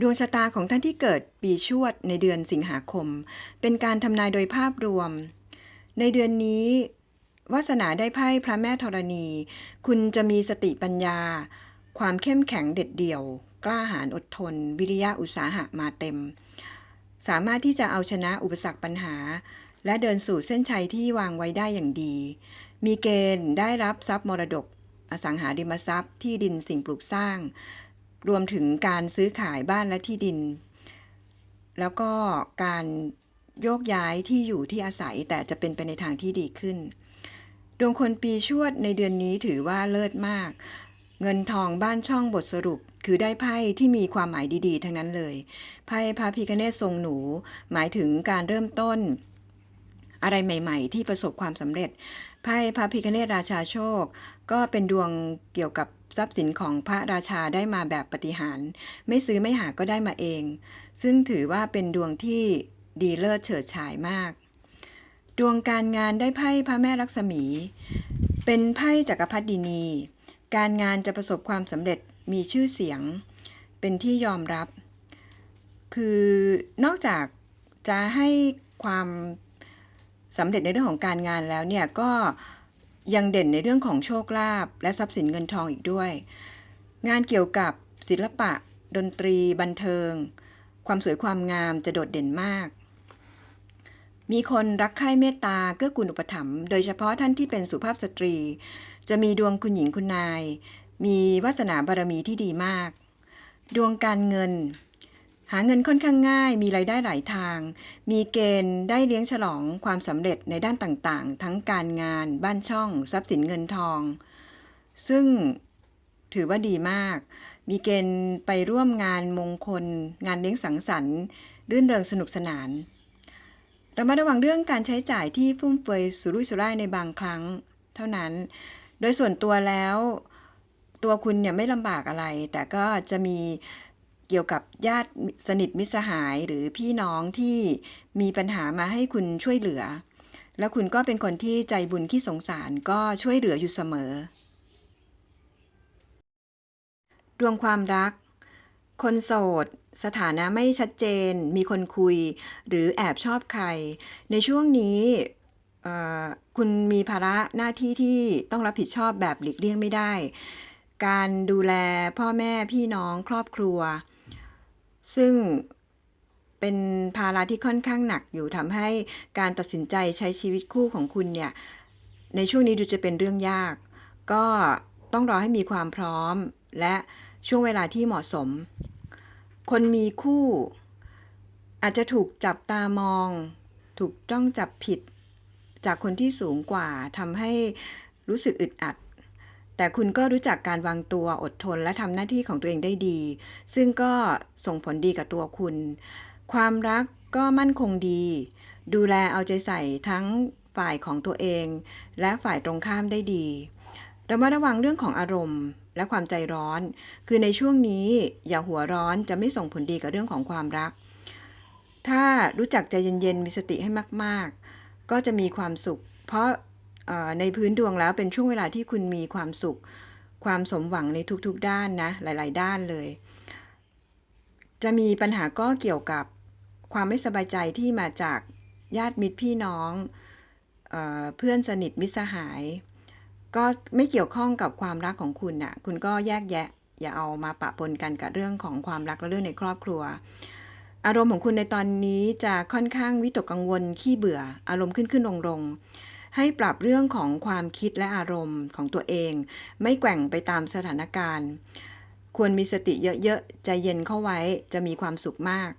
ดวงชะตาของท่านที่เกิดปีชวดในเดือนสิงหาคม เป็นการทำนายโดยภาพรวม ในเดือนนี้ วาสนาได้ไพ่พระแม่ธรณี คุณจะมีสติปัญญา ความเข้มแข็งเด็ดเดี่ยว กล้าหาญอดทน วิริยะอุตสาหะมาเต็ม สามารถที่จะเอาชนะอุปสรรคปัญหา และเดินสู่เส้นชัยที่วางไว้ได้อย่างดี มีเกณฑ์ได้รับทรัพย์มรดก อสังหาริมทรัพย์ที่ดินสิ่งปลูกสร้าง รวมถึงการซื้อขายบ้านและที่ดิน แล้วก็การโยกย้ายที่อยู่ที่อาศัยแต่จะเป็นไปในทางที่ดีขึ้น ดวงคนปีชวดในเดือนนี้ถือว่าเลิศมาก เงินทองบ้านช่องบทสรุป คือได้ไพ่ที่มีความหมายดีๆ ทั้งนั้นเลย ไพ่พระพิคเนศทรงหนู หมายถึงการเริ่มต้น อะไรใหม่ ๆ ที่ประสบความสำเร็จไพ่พระพิคเนศราชาโชค ก็เป็นดวงเกี่ยวกับทรัพย์สินของพระราชาได้มาแบบปฏิหาร ไม่ซื้อไม่หาก็ได้มาเอง ซึ่งถือว่าเป็นดวงที่ดีเลิศเฉิดฉายมาก ดวงการงานได้ไพ่พระแม่ลักษมี เป็นไพ่จักรพรรดินี การงานจะประสบความสำเร็จมีชื่อเสียง เป็นที่ยอมรับ คือนอกจากจะให้ความ สำเร็จในเรื่องของการงานแล้วเนี่ยก็ยังเด่นในเรื่องของโชคลาภและทรัพย์สินเงินทองอีกด้วย งานเกี่ยวกับศิลปะ ดนตรี บันเทิง ความสวยความงามจะโดดเด่นมาก มีคนรักใคร่เมตตาเกื้อกูลอุปถัมภ์โดยเฉพาะท่านที่เป็นสุภาพสตรี จะมีดวงคุณหญิงคุณนาย มีวาสนาบารมีที่ดีมาก ดวงการเงิน หาเงินค่อนข้างง่าย มีรายได้หลายทาง มีเกณฑ์ได้เลี้ยงฉลองความสำเร็จในด้านต่างๆ ทั้งการงาน บ้านช่อง ทรัพย์สินเงินทอง ซึ่งถือว่าดีมาก มีเกณฑ์ไปร่วมงานมงคล งานเลี้ยงสังสรรค์ รื่นเริงสนุกสนานระมัดระวังเรื่องการใช้จ่ายที่ฟุ่มเฟือยสุรุ่ยสุร่ายในบางครั้ง เท่านั้น โดยส่วนตัวแล้ว ตัวคุณเนี่ยไม่ลำบากอะไร แต่ก็จะมี เกี่ยวกับญาติสนิทมิตรสหายหรือพี่น้องที่มีปัญหามาให้คุณช่วยเหลือ แล้วคุณก็เป็นคนที่ใจบุญขี้สงสารก็ช่วยเหลืออยู่เสมอ ดวงความรัก คนโสด สถานะไม่ชัดเจน มีคนคุย หรือแอบชอบใคร ในช่วงนี้คุณมีภาระหน้าที่ที่ต้องรับผิดชอบแบบหลีกเลี่ยงไม่ได้ การดูแลพ่อแม่พี่น้องครอบครัว ซึ่งเป็นภาระที่ค่อนข้างหนักอยู่ทำให้การตัดสินใจใช้ชีวิตคู่ของคุณเนี่ยในช่วงนี้ดูจะเป็นเรื่องยาก ก็ต้องรอให้มีความพร้อม และช่วงเวลาที่เหมาะสม คนมีคู่ อาจจะถูกจับตามอง ถูกจ้องจับผิด จากคนที่สูงกว่าทำให้รู้สึกอึดอัด แต่คุณก็รู้จักการวางตัวอดทนและทำหน้าที่ของตัวเองได้ดี ซึ่งก็ส่งผลดีกับตัวคุณ ความรักก็มั่นคงดี ดูแลเอาใจใส่ทั้งฝ่ายของตัวเอง และฝ่ายตรงข้ามได้ดีระมัดระวังเรื่องของอารมณ์และความใจร้อน คือในช่วงนี้อย่าหัวร้อนจะไม่ส่งผลดีกับเรื่องของความรัก ถ้ารู้จักใจเย็นๆมีสติให้มาก ๆ ก็จะมีความสุข เพราะ ในพื้นดวงแล้วเป็นช่วงเวลาที่คุณมีความสุข ความสมหวังในทุกๆด้านนะ หลาย ๆ ด้านเลย จะมีปัญหาก็เกี่ยวกับความไม่สบายใจที่มาจากญาติมิตรพี่น้องเออเพื่อนสนิทมิตรสหาย ก็ไม่เกี่ยวข้องกับความรักของคุณน่ะ คุณก็แยกแยะ อย่าเอามาปะปนกันกับเรื่องของความรักและเรื่องในครอบครัว อารมณ์ของคุณในตอนนี้จะค่อนข้างวิตกกังวลขี้เบื่อ อารมณ์ขึ้นขึ้นลงลง ให้ปรับเรื่องของความคิดและอารมณ์ของตัวเอง ไม่แกว่งไปตามสถานการณ์ ควรมีสติเยอะๆ ใจเย็นเข้าไว้จะมีความสุขมาก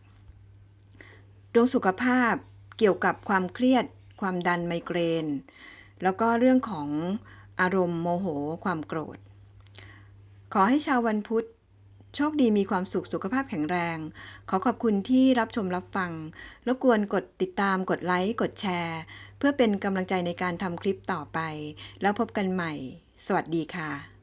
ดวงสุขภาพเกี่ยวกับความเครียด ความดันไมเกรน แล้วก็เรื่องของอารมณ์โมโห ความโกรธ ขอให้ชาววันพุธโชคดีมีความสุขสุขภาพแข็งแรง ขอขอบคุณที่รับชมรับฟัง รบกวนกดติดตามกดไลค์ กดแชร์ เพื่อเป็นกำลังใจในการทำคลิปต่อไป แล้วพบกันใหม่ สวัสดีค่ะ